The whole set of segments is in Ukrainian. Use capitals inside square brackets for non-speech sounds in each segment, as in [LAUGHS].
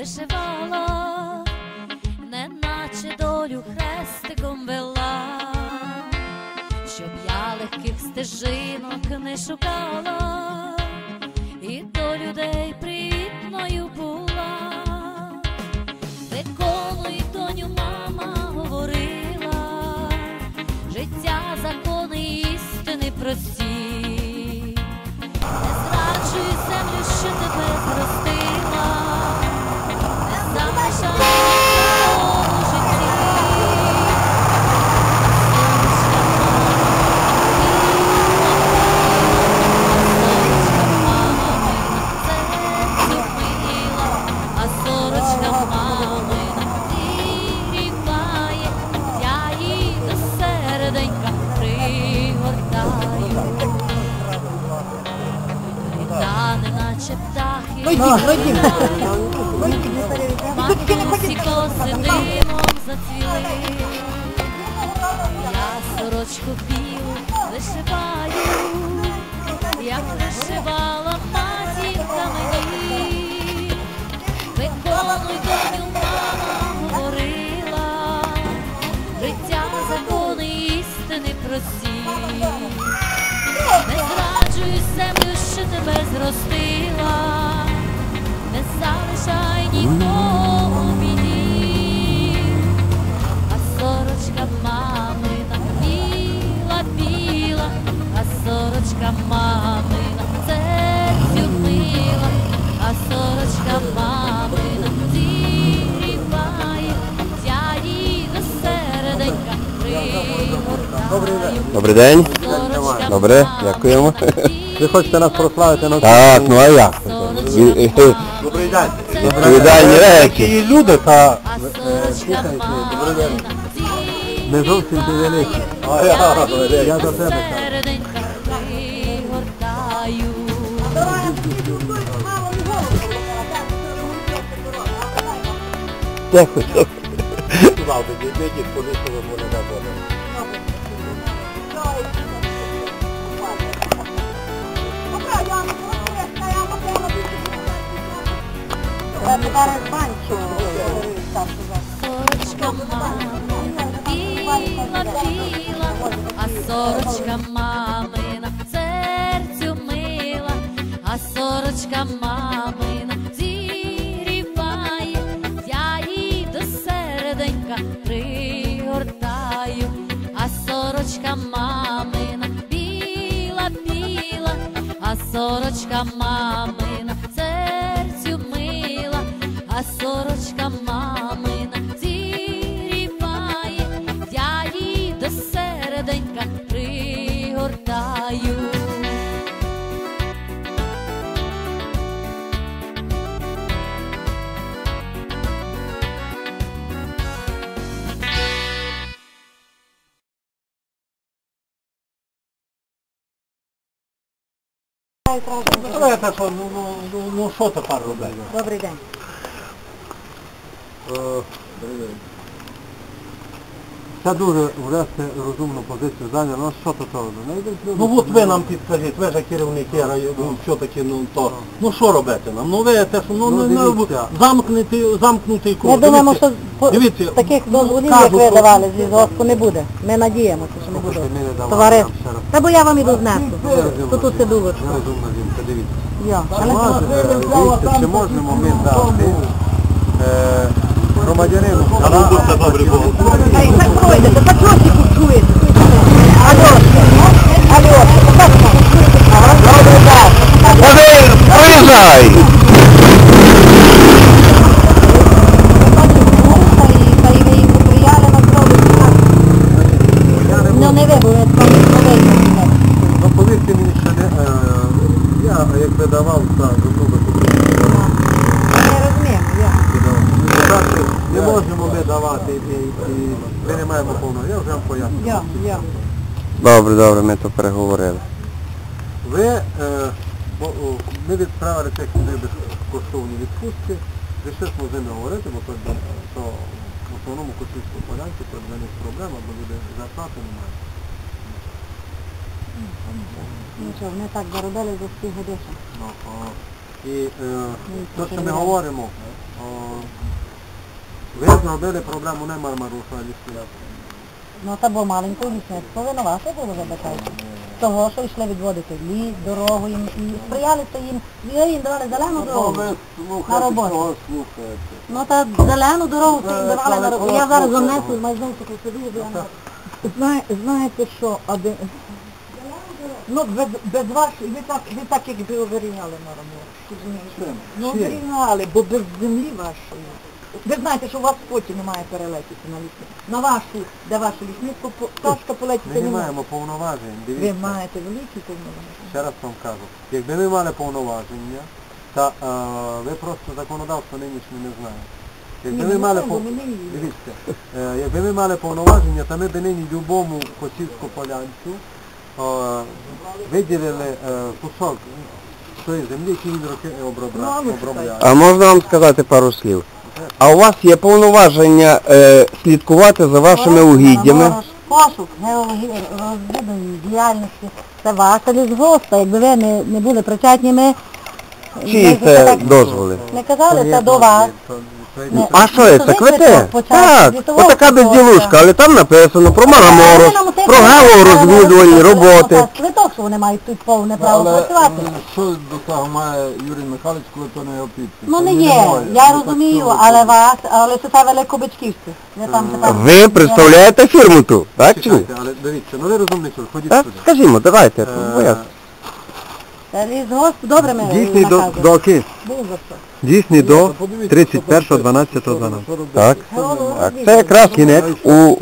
вишивала, неначе долю хрестиком вела, щоб я легких стежинок не шукала, і до людей привітною була. Виконуй, доню, мама говорила, життя, закони, істини прості. Не зраджуй землю, що тебе зростила, Та неначе птахи, матусі коси димом зацвіли. Я сорочку білу вишиваю, як вишивала матінка мені. Виконуй доню, мама говорила, життя, закони, істини прості. Тебе зростила, не залишай нікому в біді. А сорочка мамина біла, біла, а сорочка мамина серцю мила, а сорочка мамина зігріває, я її до серденька пригортаю. Добрий день. Сорочка Добре, мамина дякуємо. Ви хочете нас прославити на Так, ну а як? Добрий день. Відповідальні речі. Такі люди, та А сорочка мамина не зовсім ти великі. Я до тебе кажу. серденька пригортаю. Дякую. Сорочка мамина біла, біла, а сорочка мамина серцю мила, а сорочка мамина зігріває, я її до серденька пригортаю, а сорочка мамина біла, біла, а сорочка Давайте, що, ну, ну, ну, ну, що тепер робити? Добрий день. Е, Це дуже врешті розумну позицію зайняли. Ну що то того? Ну от ви нам підкажіть, ви ж керівники району, що таке, ну то. Ну що робити нам? Ну ви те, що ну, Ну, ну, дивіться. замкнутий, замкнутий круг. Ми думаємо, що по- дивіться, таких дозволів, як кажуть, ви давали з лісгоспу, не буде. Ми надіємося, що не буде. Слухайте, ми не давали Товариш. нам ще раз. Та бо я вам іду знесу. Розумна Тут усе дулочко. жінка, Розумна жінка, дивіться. Я. Може, е, дивіться, чи можемо ми дати е, громадянину А ну, будьте добрі, бо- Та й так пройдете, та чого всі кучуєте? Альошка, Альошка, та так кучуєте. Добрий день. Приїжджай! Та й ви їм сприяли на здоров'я. Ну не ви, бо ви там не вийдете. Ну, повірте мені, що не, е, я якби давав так, ну, би Ми розуміємо, я. Давати не можемо ми давати, і, і ми не маємо повного. Я вже вам поясню. Я, я. Добре, добре, ми то переговорили. Ви, е, бо, о, ми відправили цих людей безкоштовні відпустки, Рішили з ними говорити, бо то, то в основному косівську полянці то для них проблема, бо люди зарплати не мають. Нічого, вони так заробили за всі години. Ну, о, І е, те, що ми говоримо, о, ви зробили проблему не а лісництва. Ну та бо маленьке лісництво винувате було, вибачайте. Того, що йшли відводити ліс, дорогу їм і сприяли то їм, ви їм давали зелену дорогу на роботу. Ну та зелену дорогу то їм давали на роботу. Я зараз занесу, знову таку Знає, знаєте що, один... Ну, без, без вас, ви так, ви так якби оберігали на роботу. Ну, оберігали, бо без землі вашої. Ви знаєте, що у вас потім немає перелетіти на лісництво. На вашу, де ваше лісництво, пташка Ми полетіти не не маємо повноважень, Ви дивіться. маєте великі повноваження. Ще раз вам кажу, якби ми мали повноваження, та е, ви просто законодавство нинішнє не знаєте. Якби Ні, ми ми мали знаємо, пов- ми не дивіться, е, якби ми мали повноваження, то ми б нині любому косівську полянцю е, виділили е, кусок тої землі, який він роки обробляє. Ну, а ви обробляє. А можна вам сказати пару слів? А у вас є повноваження е, слідкувати за вашими угіддями? Пошук геології діяльності. Це ваша лісгоспа. Якби ви не, не були причетні, ми... Чиї ми це так дозволи? Не казали, це до вас. Йде Ну, А що це? Квиток Так, отака безділушка, але там написано про Мараморос, про геологорозвідувальні роботи. Квиток, що вони мають тут повне право працювати. що до того має Юрій Михайлович, коли то не його підпис? Ну не є, я розумію, але вас, але що це великобичківці. Ви там тепер... Ви представляєте фірму ту, так чи ні? Чекайте, але дивіться, ну ви розумний чоловік, ходіть Так, сюди. скажімо, давайте. Е, поясню. Це лісгосп, добре ми Дійсний до, наказуємо. до за що. Дійсний до 31.12.12. Так, так. Це якраз Кінець. у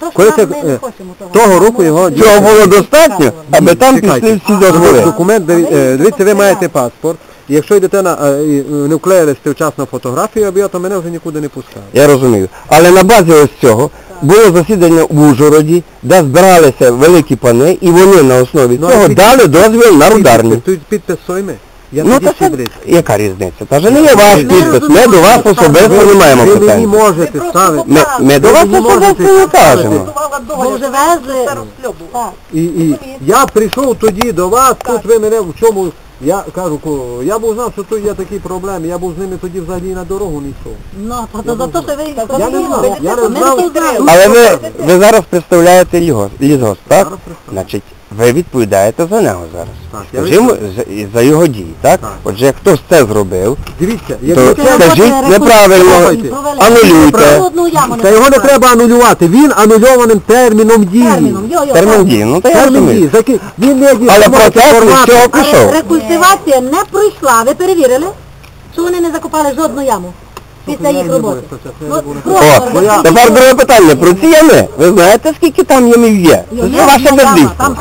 То, Коли це, е, того. того року його цього було достатньо, аби там пішли всі дозволи. Документ, диві- е, дивіться, ви маєте паспорт. І якщо йдете на е, і, е, не вклеїли сте вчасно фотографію, аби я, то мене вже нікуди не пускали. Я розумію. Але на базі ось цього було засідання в Ужгороді, де збиралися великі пани, і вони на основі Ну, цього під- дали дозвіл на рударні. Тут підпис Сойми. Я Ну тоді та це яка різниця? Та же не є ваш підпис, ми до вас особисто не маємо Ви мені питань. можете просто ставити. Ми, ми до Ви вас можете особисто не кажемо. Бо вже везли. Так. І, і я прийшов тоді до вас, тут ви мене в чому, я кажу, ко- я був знав, що тут є такі проблеми, я був з ними тоді взагалі на дорогу не йшов. Ну, то, то, за те, що ви їх Я не знав, я не знав. Але ви, ви зараз представляєте лігос, лісгосп, так? Значить, ви відповідаєте за нього зараз. Так, я Скажімо, за, і за його дії, так? Так. Отже, як хтось це зробив, Дивіться, то це, скажіть неправильно, Слухайте. анулюйте. та його не треба анулювати, він анульованим терміном дії. Терміном, йо-йо. Термін дії, ну то я Термін дії, розумію. він не є Але процес з цього Але пішов. рекультивація не пройшла. Ви перевірили, що вони не закопали жодну яму після їх роботи. Ну, О, тепер друге питання. Про ці ями. Ви знаєте, скільки там ямів є? Це Є ваше одна яма, там-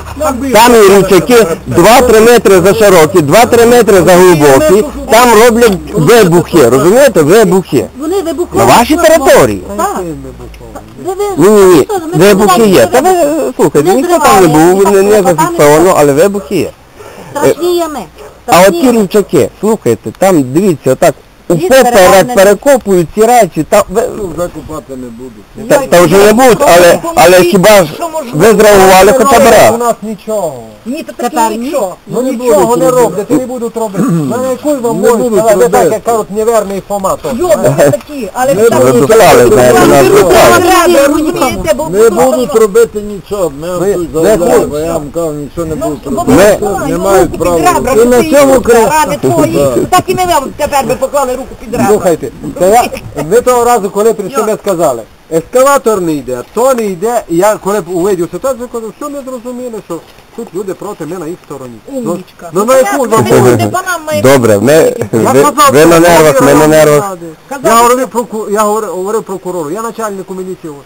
Там і рівчаки 2-3 метри за широкі, 2-3 метри за глибокі, там роблять вибухи, розумієте, вибухи. Вони вибухові. На вашій території. Так. Ви- ви- Ні, ні, ні, що, ми вибухи є. Та ви е, слухайте, Не ніхто там не зривали, був, не, не ніхто там не зафіксовано, але вибухи є. Страшні ями. А от ті рівчаки, слухайте, там дивіться, отак Переповнений. перекопують ці речі, та, ви, Вже купати не буду. та, та вже не будуть, але, але хіба ж ви зреагували хоча б У нас нічого. Ні, то Тепер таки нічого. Ну нічого не роблять, не будуть робити. Ну на яку вам Не можуть будуть сказати, ви так, робити. як кажуть, неверний Фома. то. Йо, вони такі, але Не будуть бо Не будуть робити нічого, ми заявляємо, я вам кажу, нічого не будуть робити. Не мають права. І на цьому твої. [LAUGHS] Так і ми вам тепер би поклали руку під ребра. Слухайте, та я, ми того разу, коли прийшли, ми сказали, ескалатор не йде, то не йде, і я коли б увидів ситуацію, кажу, що ми зрозуміли, що тут люди проти, ми на їх стороні. Ну, Умнічка. Ну на яку Я вам має- Добре, ми, Я ви, казав, ви що на нервах, ми на говорив нервах. Я говорив, проку- я говорив, говорив прокурору, я начальнику міліції. говорю.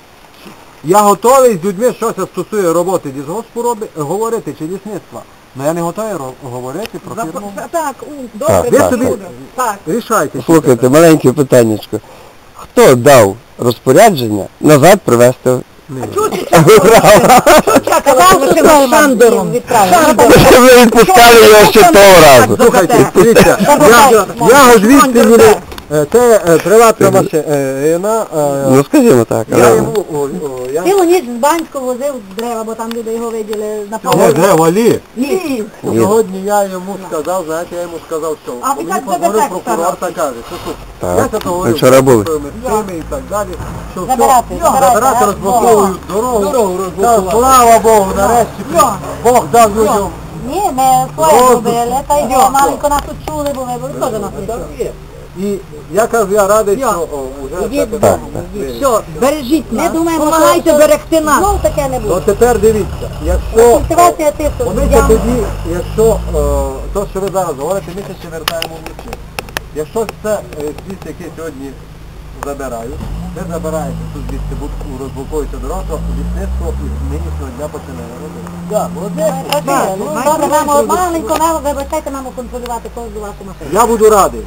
Я готовий з людьми, що це стосує роботи лісгоспу роби, говорити чи лісництва. Але я не готовий говорити про фірму. Так, у, добре, Так, Ви так, собі так. рішайте. Слухайте, маленьке питаннячко. Хто дав розпорядження назад привезти? Чого ти [LAUGHS] чекала? Казав, що Шандером. Ви відпускали його ще того разу. Слухайте, дивіться, я, я Е, Це е, приватна машина. е, Ну скажімо так, Я йому. Цілу ніч з Банського возив дерева, бо там люди його виділи на полі. дерева ліс. Ні. Сьогодні я йому сказав, знаєте, я йому сказав, що А ви мені так поговорив прокурор та каже, що тут, Так, я це говорив вчора були. з і так далі, що все, Забирати, забирати, забирати розблоковують дорогу, слава Богу, нарешті, Бог дав людям Ні, ми своє зробили, та й маленько нас тут чули, бо були теж нас не чули. І я кажу, я радий, що о, вже все Ідіть. Все, бережіть не думаємо, помагайте що- берегти нас. Знов таке не буде. тепер дивіться, якщо Культивація тиску. Подивіться тоді, якщо е, то, що ви зараз говорите, ми це ще вертаємо в лічину. Якщо це е, світ, який сьогодні забирають, ви забираєте тут звідси будку, розблокуєте дорогу, лісництво із нинішнього дня починає робити. Так, молодець. Е, Ну, добре, нам маленько, вибачайте, мамо, контролювати кожну вашу машину. Я буду радий.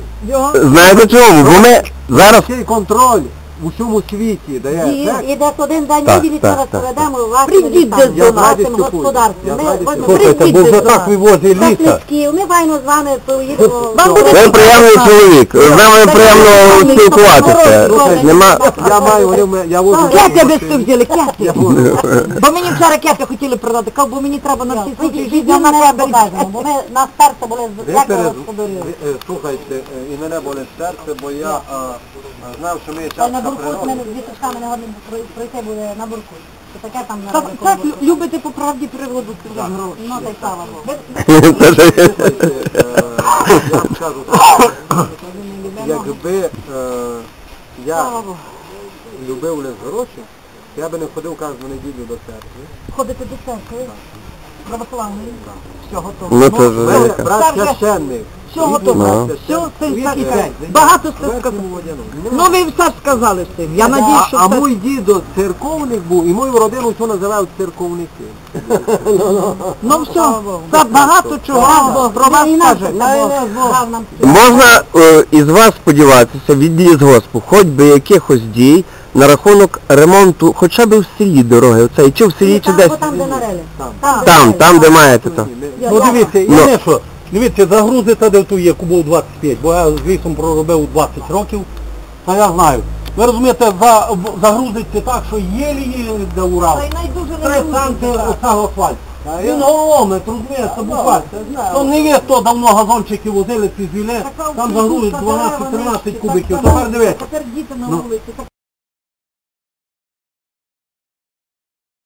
Знаєте чому? Бо ми зараз... Такий контроль у всьому світі дає І, ефект. і десь один день Так, неділі так, так, Прийдіть лісам, десь до нас. вашим господарством. Ми Слухайте, бо вже прийдіть так вивозить ліса. Красничків, ми файно з вами поїдемо. Вам буде Ви приємний чоловік, з вами приємно спілкуватися. Нема... Я маю, вони в мене- я вожу... Кетя без що взяли, Я Бо мені вчора кети хотіли продати, кажу, бо мені треба на всі случаї життя на себе. покажемо, бо ми нас серце були Ви з перед... ви, е, Слухайте, е, і мене болить серце, бо я е, е, знав, що ми є Та й на частка бурку ми з діточками не годні пройти буде на бурку. Що таке там на Так, ринку так любите по правді приводу гроші. Ну, та й слава Богу. Я вам скажу, так, якби я любив лише гроші, я би не ходив кожну неділю до церкви. Ходити до церкви. Православної. Все готово. Ну це Мене брат Так же- священник. Все готово. брат Все, це і геть, Багато все сказали. Ну ви все сказали з цим. Я надію, а, що а все- мій дідо церковник був, і мою родину всю називають церковники. [LAUGHS] Ну все, це багато чого про вас каже. Можна е, із вас сподіватися від лісгоспу, хоч би якихось дій на рахунок ремонту хоча б в селі дороги, оцей, чи в селі, чи десь. там, де. Там. де Там, там, де маєте то. Ну дивіться, Ну. я не що. Дивіться, загрузите, де тут є, кубов 25, бо я з лісом проробив 20 років, та я знаю. Ви розумієте, за, загрузите так, що єлі-єлі де Урал. Та й найдуже не Три санти оцього асфальт. Він голометр, розумієте, буквально. То не є то давно газончики возили ці звіле, там загрузить 12-13 кубиків. Тепер дивіться. Тепер діти на вулиці.